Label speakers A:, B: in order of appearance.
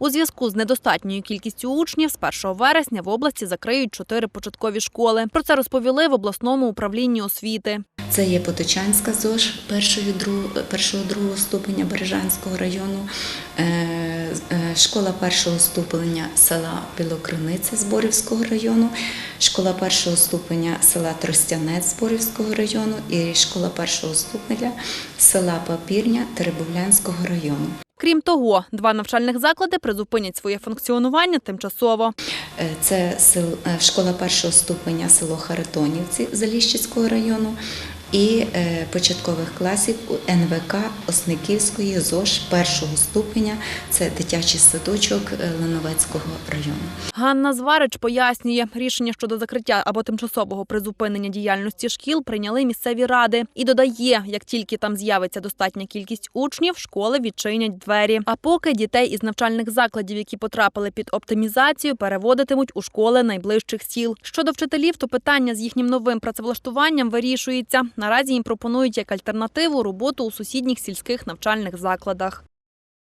A: У зв'язку з недостатньою кількістю учнів з 1 вересня в області закриють чотири початкові школи. Про це розповіли в обласному управлінні освіти.
B: Це є Поточанська ЗОЖ першого, другого, ступеня Бережанського району, е, е, школа першого ступеня села Білокриниця Зборівського району, школа першого ступеня села Тростянець Зборівського району і школа першого ступеня села Папірня Теребовлянського району.
A: Крім того, два навчальних заклади призупинять своє функціонування тимчасово.
B: Е, Це е, школа першого ступеня село Харитонівці Заліщицького району і е, початкових класів у НВК Осниківської ЗОЖ першого ступеня. Це дитячий садочок е, Лановецького району.
A: Ганна Зварич пояснює, рішення щодо закриття або тимчасового призупинення діяльності шкіл прийняли місцеві ради і додає, як тільки там з'явиться достатня кількість учнів, школи відчинять двері. А поки дітей із навчальних закладів, які потрапили під оптимізацію, переводитимуть у школи найближчих сіл. Щодо вчителів, то питання з їхнім новим працевлаштуванням вирішується. Наразі їм пропонують як альтернативу роботу у сусідніх сільських навчальних закладах.